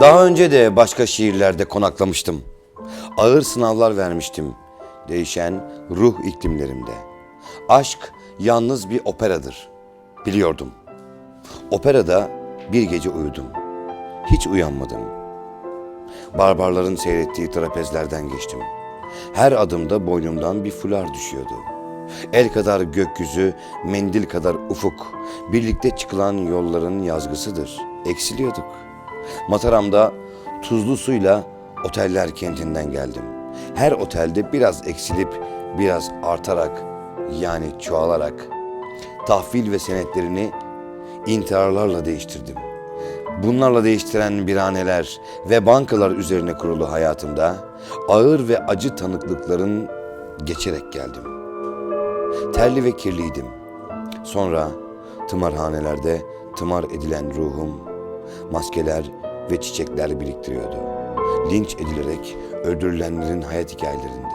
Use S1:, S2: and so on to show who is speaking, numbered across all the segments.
S1: Daha önce de başka şiirlerde konaklamıştım. Ağır sınavlar vermiştim. Değişen ruh iklimlerimde. Aşk yalnız bir operadır. Biliyordum. Operada bir gece uyudum. Hiç uyanmadım. Barbarların seyrettiği trapezlerden geçtim. Her adımda boynumdan bir fular düşüyordu. El kadar gökyüzü, mendil kadar ufuk. Birlikte çıkılan yolların yazgısıdır. Eksiliyorduk. Mataram'da tuzlu suyla oteller kentinden geldim. Her otelde biraz eksilip biraz artarak yani çoğalarak tahvil ve senetlerini intiharlarla değiştirdim. Bunlarla değiştiren biraneler ve bankalar üzerine kurulu hayatımda ağır ve acı tanıklıkların geçerek geldim. Terli ve kirliydim. Sonra tımarhanelerde tımar edilen ruhum, maskeler ve çiçekler biriktiriyordu. Linç edilerek öldürülenlerin hayat hikayelerinde.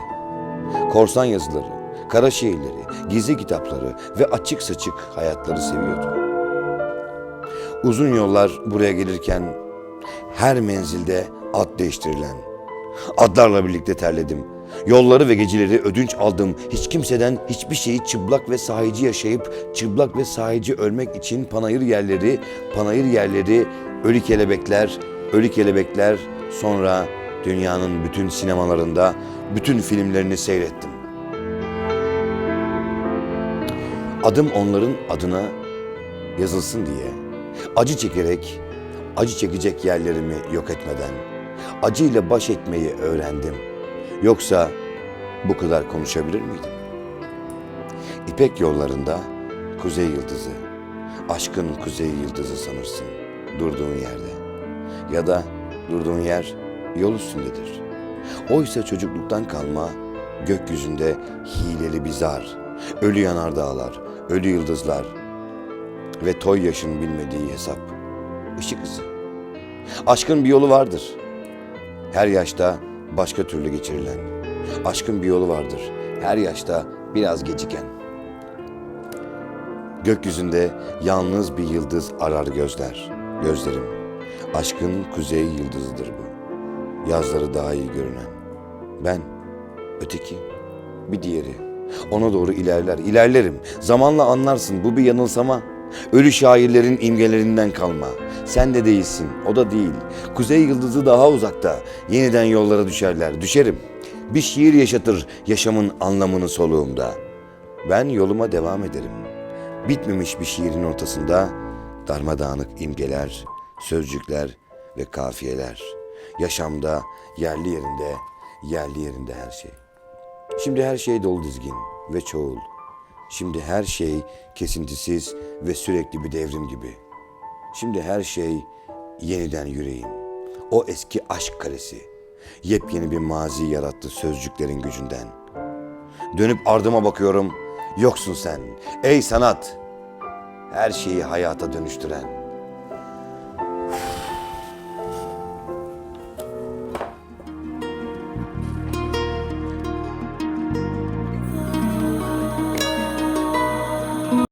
S1: Korsan yazıları, kara şiirleri, gizli kitapları ve açık saçık hayatları seviyordu. Uzun yollar buraya gelirken her menzilde ad değiştirilen. Adlarla birlikte terledim. Yolları ve geceleri ödünç aldım. Hiç kimseden hiçbir şeyi çıplak ve sahici yaşayıp çıplak ve sahici ölmek için panayır yerleri, panayır yerleri, ölü kelebekler, ölü kelebekler sonra dünyanın bütün sinemalarında bütün filmlerini seyrettim. Adım onların adına yazılsın diye acı çekerek acı çekecek yerlerimi yok etmeden acıyla baş etmeyi öğrendim. Yoksa bu kadar konuşabilir miydim? İpek yollarında kuzey yıldızı, aşkın kuzey yıldızı sanırsın durduğun yerde. Ya da durduğun yer yol üstündedir. Oysa çocukluktan kalma gökyüzünde hileli bir zar, ölü yanardağlar, ölü yıldızlar, ve toy yaşın bilmediği hesap. Işık hızı. Aşkın bir yolu vardır. Her yaşta başka türlü geçirilen. Aşkın bir yolu vardır. Her yaşta biraz geciken. Gökyüzünde yalnız bir yıldız arar gözler. Gözlerim. Aşkın kuzey yıldızıdır bu. Yazları daha iyi görünen. Ben, öteki, bir diğeri. Ona doğru ilerler, ilerlerim. Zamanla anlarsın bu bir yanılsama. Ölü şairlerin imgelerinden kalma. Sen de değilsin, o da değil. Kuzey yıldızı daha uzakta. Yeniden yollara düşerler, düşerim. Bir şiir yaşatır yaşamın anlamını soluğumda. Ben yoluma devam ederim. Bitmemiş bir şiirin ortasında darmadağınık imgeler, sözcükler ve kafiyeler. Yaşamda yerli yerinde, yerli yerinde her şey. Şimdi her şey dolu dizgin ve çoğul. Şimdi her şey kesintisiz ve sürekli bir devrim gibi. Şimdi her şey yeniden yüreğim. O eski aşk kalesi. Yepyeni bir mazi yarattı sözcüklerin gücünden. Dönüp ardıma bakıyorum. Yoksun sen. Ey sanat. Her şeyi hayata dönüştüren.